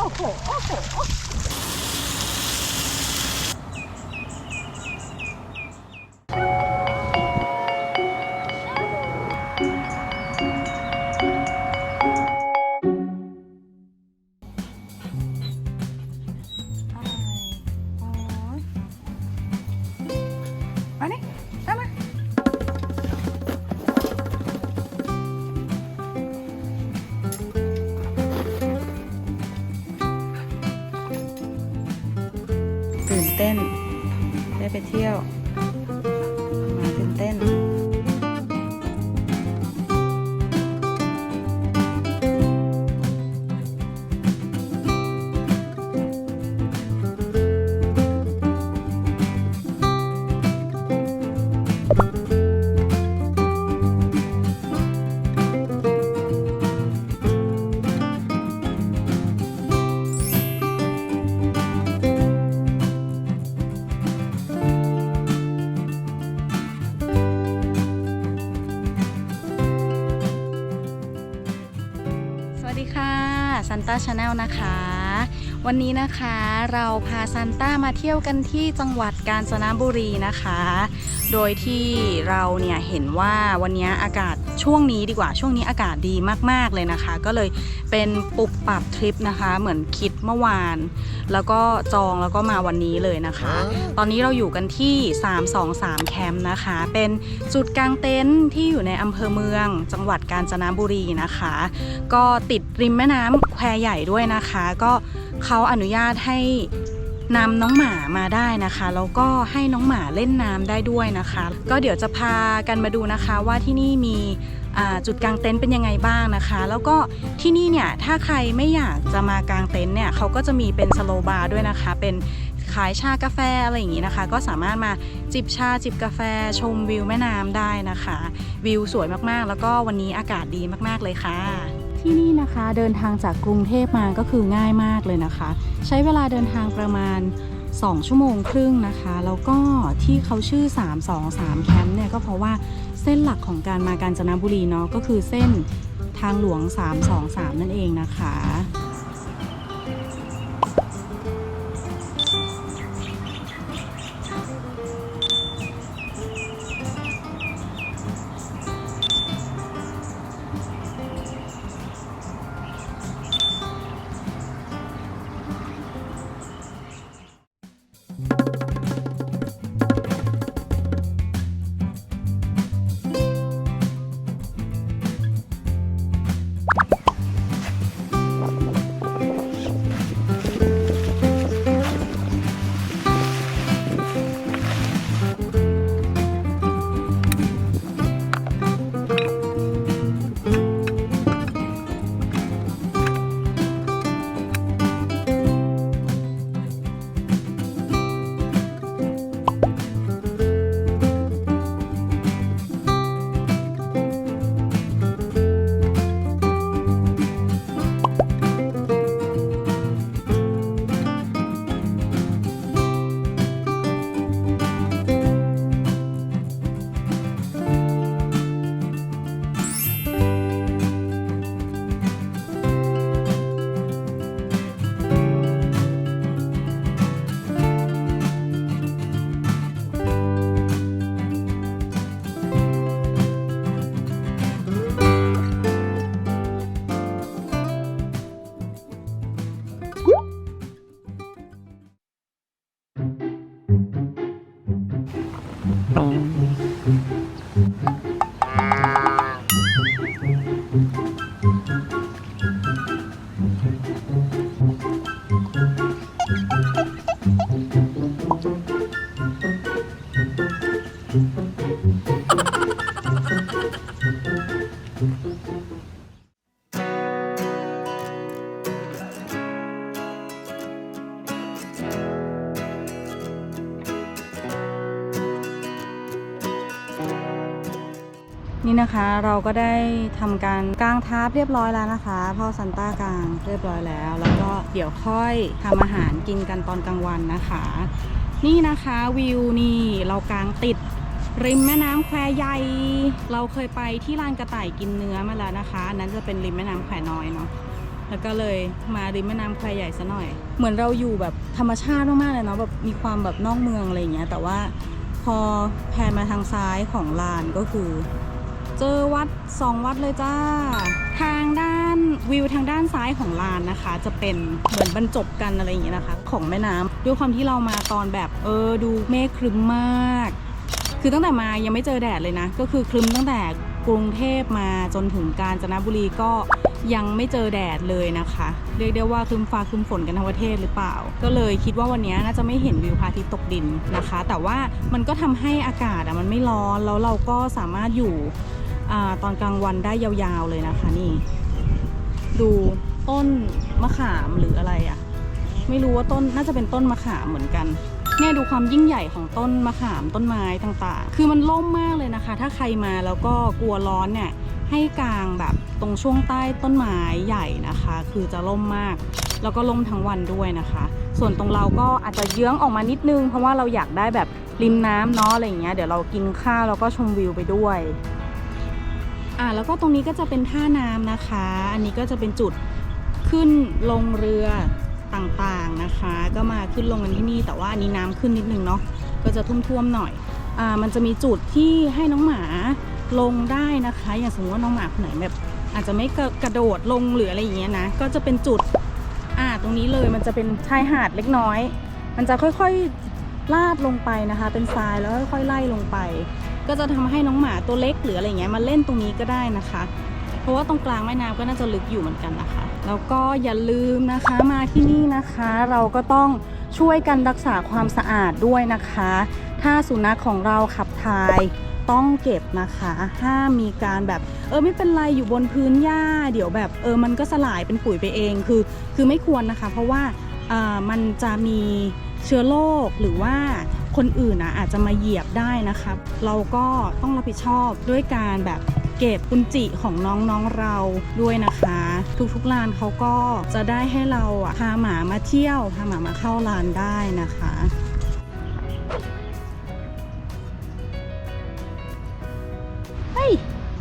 โอ้โหโเต้น ได้ไปเที่ยว ซันต้าชาแนลนะคะ วันนี้นะคะเราพาซันต้ามาเที่ยวกันที่จังหวัดกาญจนบุรีนะคะ โดยที่เราเนี่ยเห็นว่าวันนี้อากาศช่วงนี้ดีกว่าช่วงนี้อากาศดีมากๆเลยนะคะ ก็เลยเป็นปุบ ปรับทริปนะคะ เหมือนคิดเมื่อวาน แล้วก็จองแล้วก็มาวันนี้เลยนะคะ ตอนนี้เราอยู่กันที่ 323 แคมป์นะคะ เป็นจุดกางเต็นท์ที่อยู่ในอำเภอเมือง จังหวัดกาญจนบุรีนะคะ ก็ติดริมแม่น้ำแควใหญ่ด้วยนะคะ ก็เขาอนุญาตให้นำน้องหมามาได้นะคะแล้วก็ให้น้องหมาเล่นน้ำได้ด้วยนะคะ ก็เดี๋ยวจะพากันมาดูนะคะว่าที่นี่มีอ่า จุดกางเต็นท์เป็นยังไงบ้างนะคะ แล้วก็ที่นี่เนี่ยถ้าใครไม่อยากจะมากางเต็นท์เนี่ยเขาก็จะมีเป็นสโลบาร์ด้วยนะคะ เป็นขายชากาแฟอะไรอย่างนี้นะคะ ก็สามารถมาจิบชาจิบกาแฟชมวิวแม่น้ำได้นะคะ วิวสวยมากๆ แล้วก็วันนี้อากาศดีมากๆเลยค่ะ ที่นี่นะคะเดินทางจากกรุงเทพมาก็คือง่ายมากเลยนะคะ ใช้เวลาเดินทางประมาณ2ชั่วโมงครึ่งนะคะ แล้วก็ที่เขาชื่อ 323 แคมป์เนี่ยก็เพราะว่า เส้นหลักของการมากาญจนบุรีเนาะก็คือเส้นทางหลวง 323 นั่นเองนะคะ นี่นะคะเราก็ได้ทำการกางทับเรียบร้อยแล้วนะคะพ่อซันต้ากางเรียบร้อยแล้ว แล้วก็เดี๋ยวค่อยทำอาหารกินกันตอนกลางวันนะคะ นี่นะคะวิวนี่เรากางติดริมแม่น้ำแควใหญ่ เราเคยไปที่ลานกระต่ายกินเนื้อมาแล้วนะคะอันนั้นจะเป็นริมแม่น้ำแควน้อยเนาะแล้วก็เลยมาริมแม่น้ำแควใหญ่ซะหน่อย เหมือนเราอยู่แบบธรรมชาติมากๆเลยเนาะแบบมีความแบบนอกเมืองอะไรอย่างเงี้ยแต่ว่าพอแพนมาทางซ้ายของลานก็คือ เจอวัดสองวัดเลยจ้า ทางด้านวิวทางด้านซ้ายของลานนะคะ จะเป็นเหมือนบรรจบกันอะไรอย่างเงี้ยนะคะ ของแม่น้ำด้วยความที่เรามาตอนแบบเออดูเมฆครึ้มมาก คือตั้งแต่มายังไม่เจอแดดเลยนะ ก็คือครึ้มตั้งแต่กรุงเทพมาจนถึงกาญจนบุรีก็ยังไม่เจอแดดเลยนะคะ เรียกได้ว่าครึ้มฟ้าครึ้มฝนกันทั้งประเทศหรือเปล่า ก็เลยคิดว่าวันนี้น่าจะไม่เห็นวิวพระอาทิตย์ตกดินนะคะ แต่ว่ามันก็ทำให้อากาศอะมันไม่ร้อนแล้วเราก็สามารถอยู่ อตอนกลางวันได้ยาวๆเลยนะคะนี่ดูต้นมะขามหรืออะไรอะ่ะ ไม่รู้ว่าต้นน่าจะเป็นต้นมะขามเหมือนกันเนี่ยดูความยิ่งใหญ่ของต้นมะขามต้นไม้ต่างๆ คือมันล่มมากเลยนะคะ ถ้าใครมาแล้วก็กลัวร้อนเนี่ยให้กางแบบตรงช่วงใต้ต้นไม้ใหญ่นะคะ คือจะล่มมาก แล้วก็ล่มทั้งวันด้วยนะคะ ส่วนตรงเราก็อาจจะเยื้องออกมานิดนึง เพราะว่าเราอยากได้แบบริมน้ำเนาะอะไรอย่างเงี้ยเดี๋ยวเรากินข้าวแล้วก็ชมวิวไปด้วย อ่าแล้วก็ตรงนี้ก็จะเป็นท่าน้ำนะคะ อันนี้ก็จะเป็นจุดขึ้นลงเรือต่างๆนะคะ ก็มาขึ้นลงกันที่นี่ แต่ว่าอันนี้น้ำขึ้นนิดนึงเนาะก็จะท่วมๆหน่อยอ่ามันจะมีจุดที่ให้น้องหมาลงได้นะคะ อย่างสมมติว่าน้องหมาคนไหนแบบอาจจะไม่กระกระโดดลงหรืออะไรอย่างเงี้ยนะ ก็จะเป็นจุดอ่าตรงนี้เลยมันจะเป็นชายหาดเล็กน้อย มันจะค่อยๆลาดลงไปนะคะ เป็นทรายแล้วค่อยๆไล่ลงไป ก็จะทำให้น้องหมาตัวเล็กหรืออะไรเงี้ยมาเล่นตรงนี้ก็ได้นะคะ เพราะว่าตรงกลางแม่น้ำก็น่าจะลึกอยู่เหมือนกันนะคะ แล้วก็อย่าลืมนะคะมาที่นี่นะคะ เราก็ต้องช่วยกันรักษาความสะอาดด้วยนะคะ ถ้าสุนัขของเราขับถ่ายต้องเก็บนะคะ ห้ามมีการแบบ เออไม่เป็นไรอยู่บนพื้นหญ้า เดี๋ยวแบบเออมันก็สลายเป็นปุ๋ยไปเองคือ คือไม่ควรนะคะ เพราะว่าอ่ามันจะมีเชื้อโรคหรือว่า คนอื่นนะอาจจะมาเหยียบได้นะคะเราก็ต้องรับผิดชอบด้วยการแบบเก็บอุนจิของน้องๆเราด้วยนะคะ ทุกๆร้านเขาก็จะได้ให้เราอะพาหมามาเที่ยวพาหมามาเข้าร้านได้นะคะเฮ้ย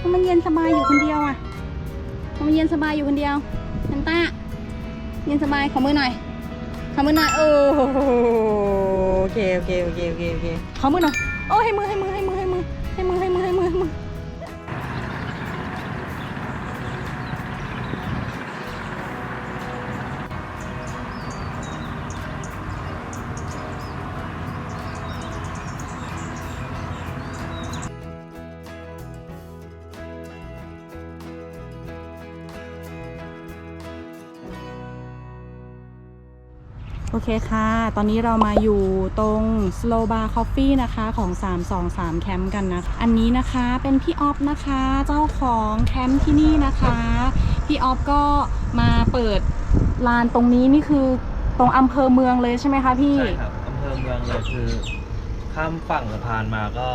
ทำไมันเย็นสบายอยู่คนเดียวอะทำไมันเย็นสบายอยู่คนเดียวซันต้าเย็นสบายขอมือหน่อย ขามือหน่อย โอ้โหโอเคโอเคโอเคโอเคโอเคขอมือหน่อย โอ้ให้มือให้มือให้มือให้มือ โอเคค่ะ ตอนนี้เรามาอยู่ตรง Slow Bar Coffee นะคะของ 323 แคมป์กันนะคะ อันนี้นะคะเป็นพี่ออฟนะคะ เจ้าของแคมป์ที่นี่นะคะ พี่ออฟก็มาเปิดลานตรงนี้นี่คือตรงอำเภอเมืองเลยใช่ไหมคะพี่ ใช่ครับอำเภอเมืองเลยคือ ข้ามฝั่งสะพานมาก็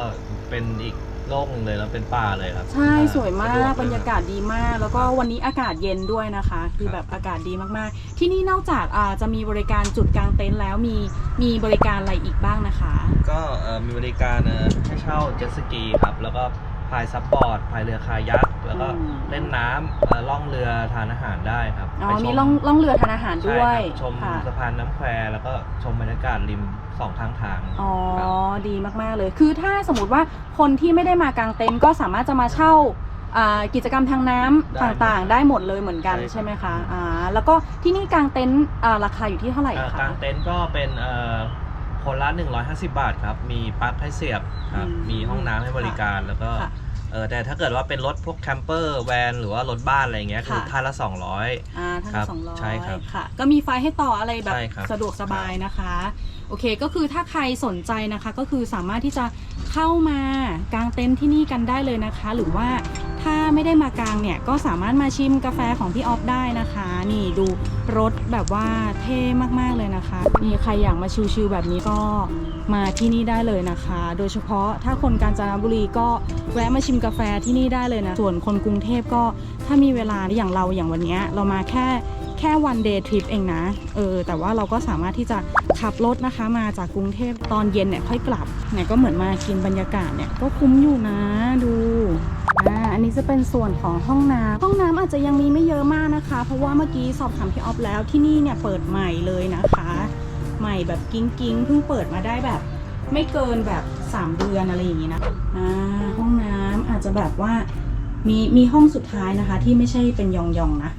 เป็นอีก โลกหนึ่งเลยแล้วเป็นป่าเลยครับ ใช่อ่สวยมาสะดกวบรรยากาศดีมาก แล้วก็วันนี้อากาศเย็นด้วยนะคะ คือครับแบบอากาศดีมากๆ ที่นี่นอกจากอ่าจะมีบริการจุดกลางเต็นท์แล้วมีมีบริการอะไรอีกบ้างนะคะ ก็เอ่อมีบริการเอ่อให้เช่าเจ็ตสกีครับ แล้วก็พายซับบอร์ดพายเรือคายัก แล้วก็อืม เล่นน้ำเอ่อล่องเรือทานอาหารได้ครับอ๋อ ไปชมีล่องล่องเรือทานอาหารใช่ด้วยครับชมค่ะสะพานน้ำแควแล้วก็ชมบรรยากาศริมสองข้างทางอ๋อ ครับดีมาก ๆ เลย คือถ้าสมมติว่าคนที่ไม่ได้มากางเต็นท์ก็สามารถจะมาเช่าอ่ากิจกรรมทางน้ำต่างๆ ได้หมดเลยเหมือนกันใช่ครับใช่ไหมคะ อ่า แล้วก็ที่นี่กางเต็นท์อ่าราคาอยู่ที่เท่าไหร่เอ่อคะ กางเต็นท์ก็เป็นเอ่อคนละ150 บาทครับ มีปลั๊กให้เสียบครับอืมมีห้องน้ำให้บริการแล้วก็ค่ะเออแต่ถ้าเกิดว่าเป็นรถพวกแคมเปอร์แวนหรือว่ารถบ้านอะไรเงี้ยคือค่ะ ท่านละ 200 อ่าท่านครัละบสองร้อยใช่ครับค่ะ ก็มีไฟให้ต่ออะไรแบบใช่ครับ สะดวกสบายนะคะ โอเคก็คือถ้าใครสนใจนะคะ ก็คือสามารถที่จะเข้ามากางเต็นท์ที่นี่กันได้เลยนะคะ หรือว่า ถ้าไม่ได้มากางเนี่ยก็สามารถมาชิมกาแฟของพี่ออฟได้นะคะ นี่ดูรสแบบว่าเท่มากๆเลยนะคะนี่ใครอยากมาชิลๆแบบนี้ก็มาที่นี่ได้เลยนะคะ โดยเฉพาะถ้าคนกาญจนบุรีก็แวะมาชิมกาแฟที่นี่ได้เลยนะส่วนคนกรุงเทพก็ถ้ามีเวลาอย่างเราอย่างวันนี้เรามาแค่ แค่วันเดย์ทริปเองนะ เออ แต่ว่าเราก็สามารถที่จะขับรถนะคะ มาจากกรุงเทพตอนเย็นเนี่ยค่อยกลับ เนี่ยก็เหมือนมากินบรรยากาศเนี่ยก็คุ้มอยู่นะดูอ่าอันนี้จะเป็นส่วนของห้องน้ำห้องน้ำอาจจะยังมีไม่เยอะมากนะคะ เพราะว่าเมื่อกี้สอบถามพี่ออฟแล้วที่นี่เนี่ยเปิดใหม่เลยนะคะ ใหม่แบบกิ้งกิ้งเพิ่งเปิดมาได้แบบ ไม่เกินแบบ 3 เดือนอะไรอย่างนี้นะอ่าห้องน้ำอาจจะแบบว่ามีมีห้องสุดท้ายนะคะ ที่ไม่ใช่เป็นยองๆนะ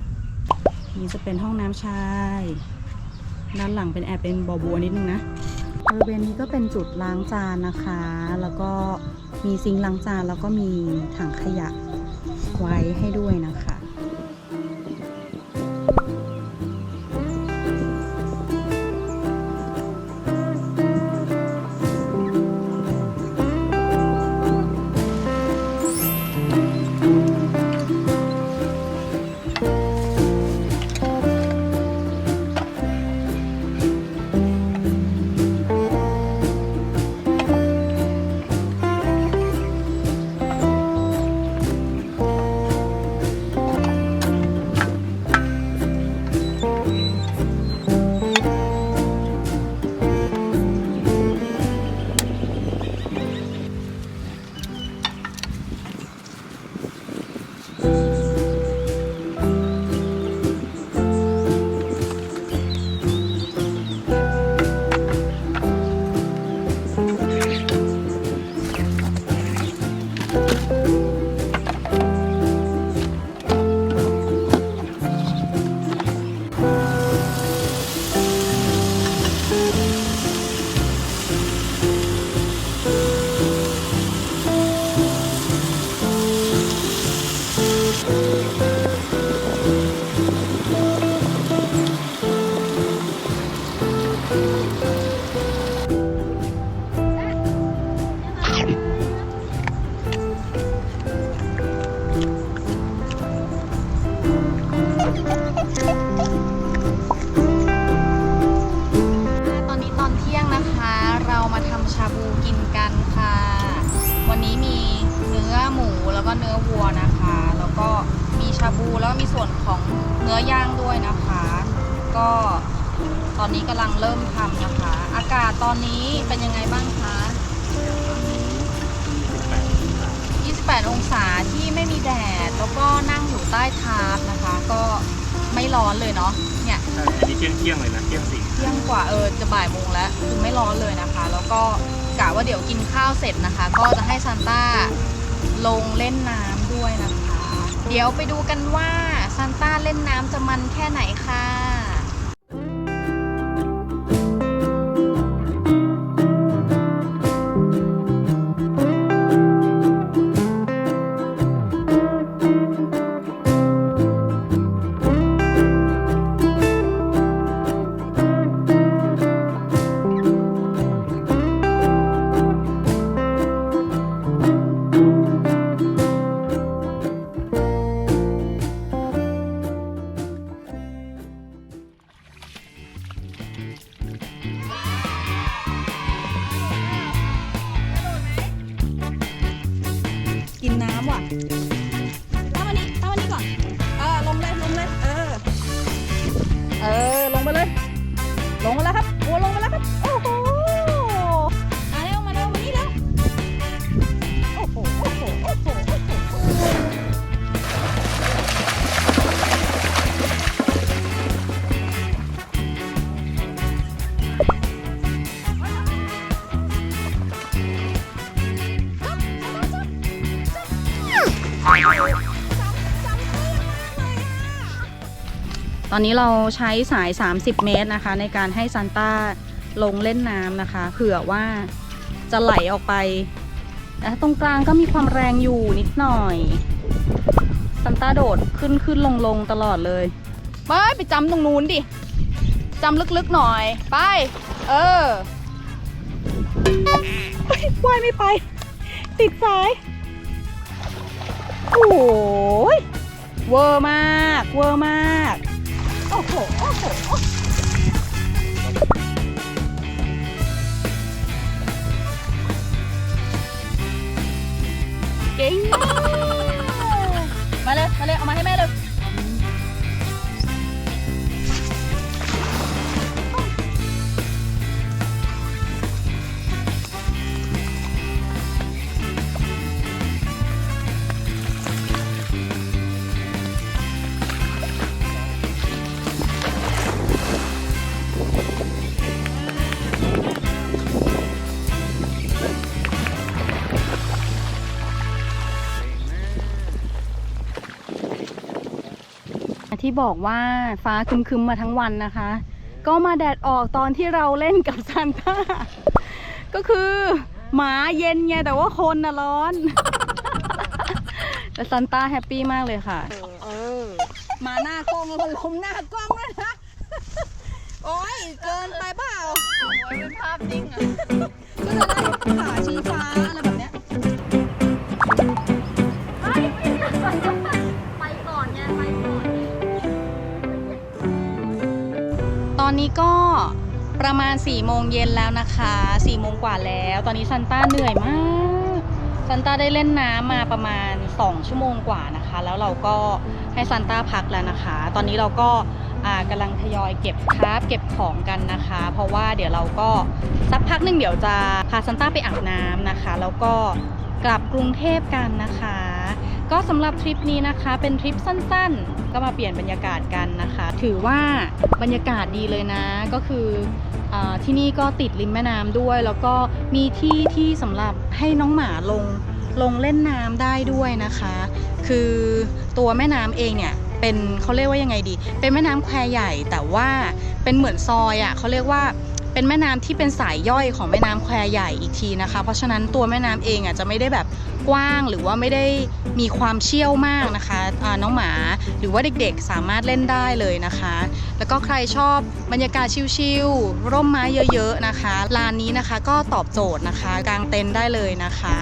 นี้จะเป็นห้องน้ำชาย ด้านหลังเป็นแอบเป็นบอบัวนิดนึงนะบริเวณนี้ก็เป็นจุดล้างจานนะคะ แล้วก็มีซิงค์ล้างจานแล้วก็มีถังขยะไว้ให้ด้วยนะคะ 28องศาที่ไม่มีแดด แล้วก็นั่งอยู่ใต้ทาร์ปนะคะ ก็ไม่ร้อนเลยเนาะ เนี่ยใช่อันนี้เที่ยงเที่ยงๆเลยนะเที่ยงสี่เที่ยงกว่าเออจะบ่ายโมงแล้วคือไม่ร้อนเลยนะคะ แล้วก็กะว่าเดี๋ยวกินข้าวเสร็จนะคะ ก็จะให้ซานต้าลงเล่นน้ำด้วยนะคะ เดี๋ยวไปดูกันว่าซานต้าเล่นน้ำจะมันแค่ไหนค่ะกิ อนนี้เราใช้สาย 30 เมตรนะคะ ในการให้ซันต้าลงเล่นน้ำนะคะ เผื่อว่าจะไหลออกไปแต่ตรงกลางก็มีความแรงอยู่นิดหน่อยซันต้าโดดขึ้นขึ้นลงลงตลอดเลยไปไปจำตรงนู้นดิจำลึกๆหน่อย ไป เออเฮ้ยว่ายไม่ไป ติดสาย โอ้โหเวอร์มาก เวอร์มาก โอ้โห โอ้โห เก่ง บอกว่าฟ้าครึมๆมาทั้งวันนะคะ ก็มาแดดออกตอนที่เราเล่นกับซานต้า ก็คือหมาเย็นไงแต่ว่าคนน่ะร้อน แต่ซานต้าแฮปปี้มากเลยค่ะ เออ มาหน้ากล้องแล้วมันล้มหน้ากล้องเลยนะ โอ้ยเกินไปเปล่าโอ้ยเป็นภาพจริงอะก็จะได้ขาชี้ฟ้าอะไรแบบ อนนี้ก็ประมาณ4ี่โมงเย็นแล้วนะคะ4ี่โมงกว่าแล้ว ตอนนี้ซันต้าเหนื่อยมาก ซันต้าได้เล่นน้ำมาประมาณ 2 ชั่วโมงกว่านะคะ แล้วเราก็ให้ซันต้าพักแล้วนะคะ ตอนนี้เราก็อ่ากำลังทยอยเก็บคราฟเก็บของกันนะคะ เพราะว่าเดี๋ยวเราก็สักพักหนึ่งเดี๋ยวจะพาซันต้าไปอาบน้ำนะคะ แล้วก็กลับกรุงเทพกันนะคะ ก็สำหรับทริปนี้นะคะเป็นทริปสั้นๆ ก็มาเปลี่ยนบรรยากาศกันนะคะ ถือว่าบรรยากาศดีเลยนะ ก็คืออที่นี่ก็ติดริมแม่น้ำด้วย แล้วก็มีที่ที่สำหรับให้น้องหมาลงลงเล่นน้ำได้ด้วยนะคะ คือตัวแม่น้ำเองเนี่ยเป็นเขาเรียกว่ายังไงดี เป็นแม่น้ำแควใหญ่แต่ว่าเป็นเหมือนซอยอะ่ะเขาเรียกว่า เป็นแม่น้ำที่เป็นสายย่อยของแม่น้ำแควใหญ่อีกทีนะคะ เพราะฉะนั้นตัวแม่น้ำเองอะจะไม่ได้แบบกว้างหรือว่าไม่ได้มีความเชี่ยวมากนะคะอ่าน้องหมาหรือว่าเด็กๆสามารถเล่นได้เลยนะคะ แล้วก็ใครชอบบรรยากาศชิลๆร่มไม้เยอะๆนะคะลานนี้นะคะก็ตอบโจทย์นะคะกางเต็นท์ได้เลยนะคะ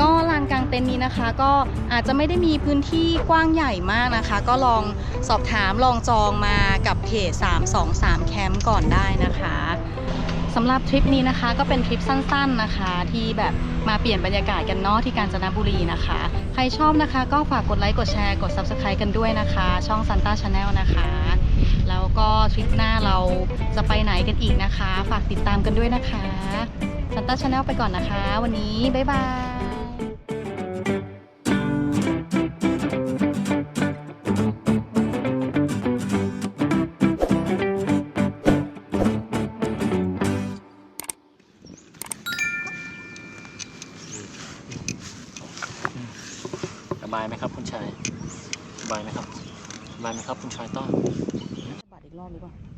ก็ลานกลางเต็นท์นี้นะคะ ก็อาจจะไม่ได้มีพื้นที่กว้างใหญ่มากนะคะ ก็ลองสอบถามลองจองมากับเพจ323แคมป์ก่อนได้นะคะ สำหรับทริปนี้นะคะก็เป็นทริปสั้นๆนะคะ ที่แบบมาเปลี่ยนบรรยากาศกันเนาะที่กาญจนบุรีนะคะ ใครชอบนะคะก็ฝากกดไลค์กดแชร์กด Subscribe กันด้วยนะคะ ช่อง Santa Channel นะคะ แล้วก็ทริปหน้าเราจะไปไหนกันอีกนะคะ ฝากติดตามกันด้วยนะคะ Santa Channel ไปก่อนนะคะ วันนี้ บ๊ายบาย ชอยต้อนบัตรอีกรอบหรือเปล่า